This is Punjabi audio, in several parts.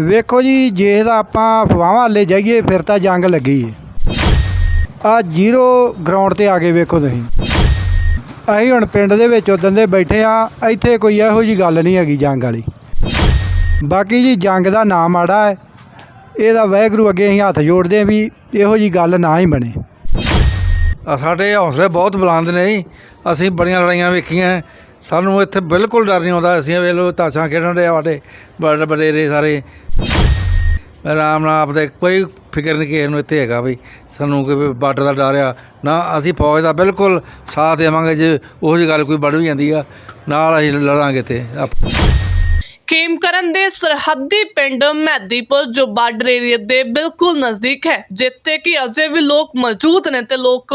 ਵੇਖੋ ਜੀ, ਜੇ ਤਾਂ ਆਪਾਂ ਅਫਵਾਹਾਂ ਲੈ ਜਾਈਏ, ਫਿਰ ਤਾਂ ਜੰਗ ਲੱਗੀ ਹੈ ਆ ਜ਼ੀਰੋ ਗਰਾਊਂਡ ਤੇ ਆ ਕੇ ਵੇਖੋ ਤੁਸੀਂ। ਅਸੀਂ ਹੁਣ ਪਿੰਡ ਦੇ ਵਿੱਚ ਉਦੋਂ ਦੇ ਬੈਠੇ ਆ, ਇੱਥੇ ਕੋਈ ਇਹੋ ਜੀ ਗੱਲ ਨਹੀਂ ਹੈਗੀ ਜੰਗ ਵਾਲੀ। ਬਾਕੀ ਜੀ, ਜੰਗ ਦਾ ਨਾਮ ਮਾੜਾ ਹੈ। ਇਹਦਾ ਵਾਹਿਗੁਰੂ ਅੱਗੇ ਅਸੀਂ ਹੱਥ ਜੋੜਦੇ ਹਾਂ ਵੀ ਇਹੋ ਜੀ ਗੱਲ ਨਾ ਹੀ ਬਣੇ। ਸਾਡੇ ਹੌਸਲੇ ਬਹੁਤ ਬੁਲੰਦ ਨੇ ਜੀ। ਅਸੀਂ ਬੜੀਆਂ ਲੜਾਈਆਂ ਵੇਖੀਆਂ। ਸਾਨੂੰ ਇੱਥੇ ਬਿਲਕੁਲ ਡਰ ਨਹੀਂ ਆਉਂਦਾ, ਅਸੀਂ ਵੇਖ ਲਓ ਤਾਸ਼ਾਂ ਖੇਡਣ ਦੇ ਸਾਡੇ, ਬੜੇ ਬਡੇਰੇ ਸਾਰੇ। ਆਰਾਮ ਨਾਲ ਆਪਦੇ ਕੋਈ ਫਿਕਰ ਨਹੀਂ ਕਿਸੇ ਨੂੰ ਇੱਥੇ ਹੈਗਾ ਵੀ ਸਾਨੂੰ ਕੋਈ ਬਾਰਡਰ ਦਾ ਡਰ ਆ। ਨਾ ਅਸੀਂ ਫੌਜ ਦਾ ਬਿਲਕੁਲ ਸਾਥ ਦੇਵਾਂਗੇ ਜੇ ਉਹੋ ਜਿਹੀ ਗੱਲ ਕੋਈ ਬੜ ਵੀ ਜਾਂਦੀ ਆ, ਨਾਲ ਅਸੀਂ ਲੜਾਂਗੇ ਤੇ ਖੇਮਕਰਨ ਦੇ ਸਰਹੱਦੀ ਪਿੰਡ ਮਹਿਦੀਪੁਰ ਜੋ ਬਾਰਡਰ ਏਰੀਆ ਦੇ ਬਿਲਕੁਲ ਨਜ਼ਦੀਕ ਹੈ, ਜਿੱਥੇ ਕਿ ਅਜੇ ਵੀ ਲੋਕ ਮੌਜੂਦ ਨੇ ਤੇ ਲੋਕ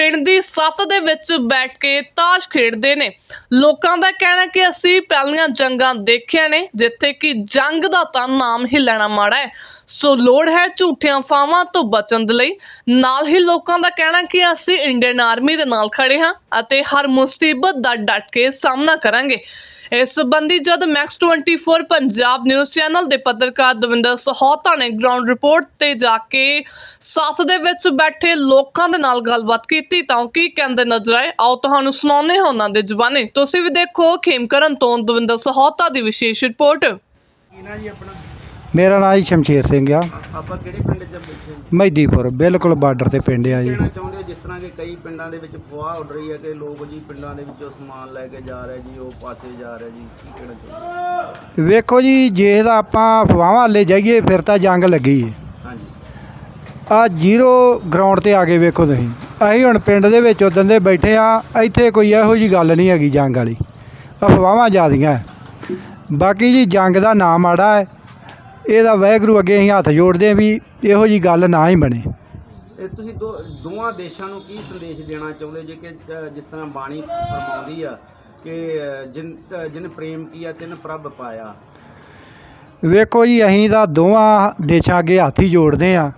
ਪਿੰਡ ਦੀ ਸੱਤ ਦੇ ਵਿੱਚ ਬੈਠ ਕੇ ਤਾਸ਼ ਖੇਡਦੇ ਨੇ। ਲੋਕਾਂ ਦਾ ਕਹਿਣਾ ਕਿ ਅਸੀਂ ਪਹਿਲੀਆਂ ਜੰਗਾਂ ਦੇਖੀਆਂ ਨੇ, ਜਿੱਥੇ ਕਿ ਜੰਗ ਦਾ ਤਾਂ ਨਾਮ ਹੀ ਲੈਣਾ ਮਾੜਾ ਹੈ। ਸੋ ਲੋੜ ਹੈ ਝੂਠੀਆਂ ਫਾਵਾਂ ਤੋਂ ਬਚਣ ਦੇ ਲਈ। ਨਾਲ ਹੀ ਲੋਕਾਂ ਦਾ ਕਹਿਣਾ ਕਿ ਅਸੀਂ ਇੰਡੀਅਨ ਆਰਮੀ ਦੇ ਨਾਲ ਖੜੇ ਹਾਂ ਅਤੇ ਹਰ ਮੁਸੀਬਤ ਦਾ ਡਟ ਕੇ ਸਾਹਮਣਾ ਕਰਾਂਗੇ। ਇਸ ਸੰਬੰਧੀ ਜਦ ਮੈਕਸ 24 ਪੰਜਾਬ ਨਿਊਜ਼ ਚੈਨਲ ਦੇ ਪੱਤਰਕਾਰ ਦਵਿੰਦਰ ਸਹੋਤਾ ਨੇ ਗਰਾਊਂਡ ਰਿਪੋਰਟ ਤੇ ਜਾ ਕੇ ਸੱਥ ਦੇ ਵਿੱਚ ਬੈਠੇ ਲੋਕਾਂ ਦੇ ਨਾਲ ਗੱਲਬਾਤ ਕੀਤੀ ਤਾਂ ਕੀ ਕਹਿੰਦੇ ਨਜ਼ਰ ਆਏ? ਆਓ ਤੁਹਾਨੂੰ ਸੁਣਾਉਂਦੇ ਹਾਂ ਉਹਨਾਂ ਦੇ ਜ਼ੁਬਾਨੀ। ਤੁਸੀਂ ਵੀ ਦੇਖੋ ਖੇਮਕਰਨ ਤੋਂ ਦਵਿੰਦਰ ਸਹੋਤਾ ਦੀ ਵਿਸ਼ੇਸ਼ ਰਿਪੋਰਟ। ਨਾ ਜੀ ਆਪਣਾ? ਮੇਰਾ ਨਾਮ ਜੀ ਸ਼ਮਸ਼ੇਰ ਸਿੰਘ ਆ। ਆਪਾਂ ਕਿਹੜੇ ਪਿੰਡ 'ਚ ਬੈਠੇ? ਮਹਿਦੀਪੁਰ ਬਿਲਕੁਲ ਬਾਰਡਰ ਤੇ ਪਿੰਡ ਆ ਜੀ। ਕਿ ਕਈ ਪਿੰਡਾਂ ਦੇ ਵਿੱਚ ਫੁਆਹ ਉੱਡ ਰਹੀ ਹੈ ਕਿ ਲੋਕ ਜੀ ਪਿੰਡਾਂ ਦੇ ਵਿੱਚੋਂ ਸਮਾਨ ਲੈ ਕੇ ਜਾ ਰਹੇ ਜੀ ਉਹ ਪਾਸੇ ਜਾ ਰਹੇ ਜੀ ਕੀ ਕਹਿਣਾ ਚਾਹੁੰਦੇ? ਹੋ? ਵੇਖੋ ਜੀ ਜੇ ਤਾਂ ਆਪਾਂ ਅਫਵਾਹਾਂ ਲੈ ਜਾਈਏ ਫਿਰ ਤਾਂ ਜੰਗ ਲੱਗੀ ਏ ਹਾਂਜੀ। ਆ ਜ਼ੀਰੋ ਗਰਾਊਂਡ ਤੇ ਆ ਕੇ ਵੇਖੋ ਤੁਸੀਂ। ਅਸੀਂ ਹੁਣ ਪਿੰਡ ਦੇ ਵਿੱਚ ਉਦੋਂ ਦੇ ਬੈਠੇ ਆ ਇੱਥੇ ਕੋਈ ਇਹੋ ਜੀ ਗੱਲ ਨਹੀਂ ਹੈਗੀ ਜੰਗ ਵਾਲੀ। ਅਫਵਾਹਾਂ ਜ਼ਿਆਦੀਆਂ ਹੈ। ਬਾਕੀ ਜੀ ਜੰਗ ਦਾ ਨਾਮ ਮਾੜਾ ਹੈ। ਇਹਦਾ ਵਾਹਿਗੁਰੂ ਅੱਗੇ ਅਸੀਂ ਹੱਥ ਜੋੜਦੇ ਹਾਂ ਵੀ ਇਹੋ ਜੀ ਗੱਲ ਨਾ ਹੀ ਬਣੇ। ਇਹ ਤੁਸੀਂ ਦੋ ਦੋਵਾਂ ਦੇਸ਼ਾਂ ਨੂੰ ਕੀ ਸੰਦੇਸ਼ ਦੇਣਾ ਚਾਹੁੰਦੇ? ਜੇ ਕਿ ਅ, ਜਿਸ ਤਰ੍ਹਾਂ ਬਾਣੀ ਫਰਮਾਉਂਦੀ ਆ ਕਿ ਅ, ਜਿਨ ਅ, ਜਿਨ ਪ੍ਰੇਮ ਕੀਆ ਤਿਨ ਪ੍ਰਭ ਪਾਇਆ। ਵੇਖੋ ਜੀ ਅਸੀਂ ਤਾਂ ਦੋਵਾਂ ਦੇਸ਼ਾਂ ਅੱਗੇ ਹੱਥ ਹੀ ਜੋੜਦੇ ਆ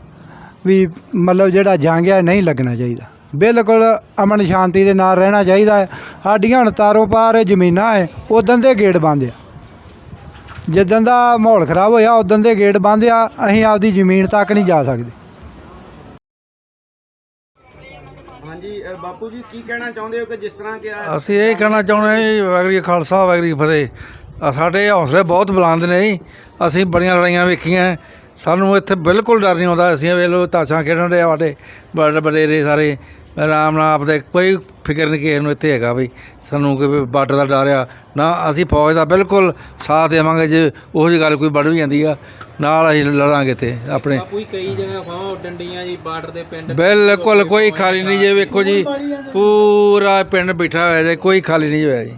ਵੀ ਮਤਲਬ ਜਿਹੜਾ ਜੰਗ ਹੈ ਨਹੀਂ ਲੱਗਣਾ ਚਾਹੀਦਾ। ਬਿਲਕੁਲ ਅਮਨ ਸ਼ਾਂਤੀ ਦੇ ਨਾਲ ਰਹਿਣਾ ਚਾਹੀਦਾ ਹੈ। ਸਾਡੀਆਂ ਹੁਣ ਤਾਰੋਂ ਪਾਰ ਜ਼ਮੀਨਾਂ ਹੈ ਉਦੋਂ ਦੇ ਗੇਟ ਬੰਦ ਆ। ਜਿੱਦਣ ਦਾ ਮਾਹੌਲ ਖਰਾਬ ਹੋਇਆ ਉਦੋਂ ਦੇ ਗੇਟ ਬੰਦ ਆ ਅਸੀਂ ਆਪਦੀ ਜ਼ਮੀਨ ਤੱਕ ਨਹੀਂ ਜਾ ਸਕਦੇ। ਹਾਂਜੀ ਬਾਪੂ ਜੀ, ਕੀ ਕਹਿਣਾ ਚਾਹੁੰਦੇ ਹੋ ਕਿ ਜਿਸ ਤਰ੍ਹਾਂ ਕਿ ਅਸੀਂ ਇਹ ਕਹਿਣਾ ਚਾਹੁੰਦੇ ਹਾਂ ਜੀ, ਵਾਹਿਗੁਰੂ ਜੀ ਕਾ ਖਾਲਸਾ, ਵਾਹਿਗੁਰੂ ਜੀ ਕੀ ਫਤਿਹ। ਆ ਸਾਡੇ ਹੌਸਲੇ ਬਹੁਤ ਬੁਲੰਦ ਨੇ ਜੀ। ਅਸੀਂ ਬੜੀਆਂ ਲੜਾਈਆਂ ਵੇਖੀਆਂ। ਸਾਨੂੰ ਇੱਥੇ ਬਿਲਕੁਲ ਡਰ ਨਹੀਂ ਆਉਂਦਾ। ਅਸੀਂ ਵੇਖ ਲਓ, ਤਾਸ਼ਾਂ ਖੇਡਣ ਦੇ ਸਾਡੇ। ਬੜੇ ਬਡੇਰੇ ਸਾਰੇ। ਆਰਾਮ ਨਾਲ ਆਪਦੇ ਕੋਈ ਫਿਕਰ ਨਹੀਂ ਕਿਸੇ ਨੂੰ ਇੱਥੇ ਹੈਗਾ ਵੀ ਸਾਨੂੰ ਕੋਈ ਬਾਰਡਰ ਦਾ ਡਰ ਆ। ਨਾ ਅਸੀਂ ਫੌਜ ਦਾ ਬਿਲਕੁਲ ਸਾਥ ਦੇਵਾਂਗੇ ਜੇ ਉਹੋ ਜਿਹੀ ਗੱਲ ਕੋਈ ਬੜ ਵੀ ਜਾਂਦੀ ਆ। ਨਾਲ ਅਸੀਂ ਲੜਾਂਗੇ ਤੇ ਆਪਣੇ। ਜੀ ਕਈ ਜਗ੍ਹਾ ਖਾਂ ਡੰਡੀਆਂ ਜੀ ਬਾਰਡਰ ਦੇ ਪਿੰਡ ਬਿਲਕੁਲ ਕੋਈ ਖਾਲੀ ਨਹੀਂ ਜੇ ਵੇਖੋ ਜੀ। ਪੂਰਾ ਪਿੰਡ ਬੈਠਾ ਹੋਇਆ ਜੇ ਕੋਈ ਖਾਲੀ ਨਹੀਂ ਹੋਇਆ ਜੀ।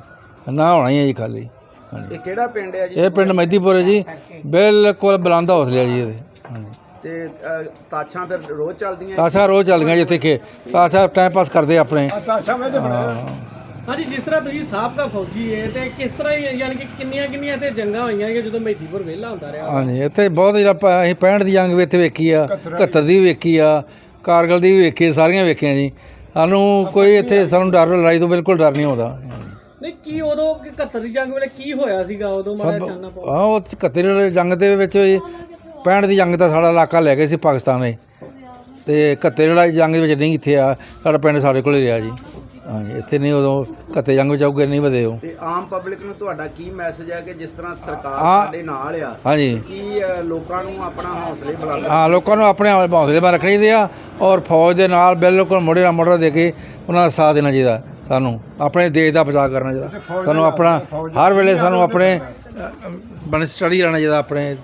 ਨਾ ਹੋਣਾ ਹੀ ਹੈ ਜੀ ਖਾਲੀ। ਇਹ ਕਿਹੜਾ ਪਿੰਡ ਹੈ ਜੀ? ਇਹ ਪਿੰਡ ਮਹਿਦੀਪੁਰ ਹੈ ਜੀ। ਬਿਲਕੁਲ ਬੁਲੰਦ ਹੌਸਲੇ ਆ ਜੀ ਇਹਦੇ। ਹਾਂਜੀ। ਤੇ ਅ, ਤਾਛਾਂ ਫਿਰ ਰੋਜ਼ ਚੱਲਦੀਆਂ ਤਾਸ਼ਾ ਰੋਜ਼ ਚੱਲਦੀਆਂ ਜਿੱਥੇ ਕਿ ਤਾਸ਼ਾ ਟਾਈਮ ਪਾਸ ਕਰਦੇ ਆਪਣੇ। ਹਾਂਜੀ ਜਿਸ ਤਰ੍ਹਾਂ ਤੁਸੀਂ ਸਾਬਕਾ ਫੌਜੀ ਏ ਤੇ ਕਿਸ ਤਰ੍ਹਾਂ ਹੀ ਯਾਨੀ ਕਿ ਕਿੰਨੀਆਂ ਕਿੰਨੀਆਂ ਤੇ ਜੰਗਾਂ ਹੋਈਆਂ ਕਿ ਜਦੋਂ ਮਹਿਦੀਪੁਰ ਵਿਹਲਾ ਹੁੰਦਾ ਰਿਹਾ? ਹਾਂਜੀ ਇੱਥੇ ਬਹੁਤ ਜਿਹੜਾ ਆਪਾਂ ਅਸੀਂ 65 ਦੀ ਜੰਗ ਵੀ ਇੱਥੇ ਵੇਖੀ ਆ 71 ਦੀ ਵੀ ਵੇਖੀ ਆ ਕਾਰਗਲ ਦੀ ਵੀ ਵੇਖੀ ਸਾਰੀਆਂ ਵੇਖੀਆਂ ਜੀ। ਸਾਨੂੰ ਕੋਈ ਇੱਥੇ ਸਾਨੂੰ ਡਰ ਲੜਾਈ ਤੋਂ ਬਿਲਕੁਲ ਡਰ ਨਹੀਂ ਆਉਂਦਾ। ਨਹੀਂ ਕੀ ਉਦੋਂ 71 ਦੀ ਜੰਗ ਵੇਲੇ ਕੀ ਹੋਇਆ ਸੀਗਾ? ਉਦੋਂ ਮਾੜਾ ਚਾਨਣਾ ਪਾਓ। ਹਾਂ ਉਹ 71 ਵਾਲੀ ਜੰਗ ਦੇ ਵਿੱਚ 65 ਦੀ ਜੰਗ ਤਾਂ ਸਾਡਾ ਇਲਾਕਾ ਲੈ ਗਏ ਸੀ ਪਾਕਿਸਤਾਨ ਨੇ। ਤੇ 71 ਵਾਲੀ ਜੰਗ ਵਿੱਚ ਨਹੀਂ ਇੱਥੇ ਆ ਸਾਡਾ ਪਿੰਡ ਸਾਡੇ ਕੋਲੇ ਰਿਹਾ ਜੀ। ਹਾਂਜੀ ਇੱਥੇ ਨਹੀਂ ਉਦੋਂ 71 ਜੰਗ ਵਿੱਚ ਆਉਗੇ ਨਹੀਂ ਵਧੇ ਉਹ। ਤੇ ਆਮ ਪਬਲਿਕ ਨੂੰ ਤੁਹਾਡਾ ਕੀ ਮੈਸੇਜ ਹੈ ਕਿ ਜਿਸ ਤਰ੍ਹਾਂ ਸਰਕਾਰ ਹਾਂ। ਸਾਡੇ ਨਾਲ ਆ ਹਾਂਜੀ। ਕੀ ਅ, ਲੋਕਾਂ ਨੂੰ ਆਪਣਾ ਹੌਸਲੇ ਬੁਲੰਦ ਹਾਂ ਲੋਕਾਂ ਨੂੰ ਆਪਣੇ ਹੌਸਲੇ ਬਾਰੇ ਰੱਖਣੀ ਦੇ ਆ ਔਰ ਫੌਜ ਦੇ ਨਾਲ ਬਿਲਕੁਲ ਮੋਢੇ ਨਾਲ ਮੋਢਾ ਦੇ ਕੇ ਉਹਨਾਂ ਦਾ ਸਾਥ ਦੇਣਾ ਚਾਹੀਦਾ ਸਾਨੂੰ ਆਪਣੇ ਦੇਸ਼ ਦਾ ਬਚਾਅ ਕਰਨਾ ਚਾਹੀਦਾ। ਸਾਨੂੰ ਆਪਣਾ ਹਰ ਵੇਲੇ ਸਾਨੂੰ ਆਪਣੇ ਬਣ ਸਟੱਡੀ ਰਹਿਣਾ ਚਾਹੀਦਾ ਆਪਣੇ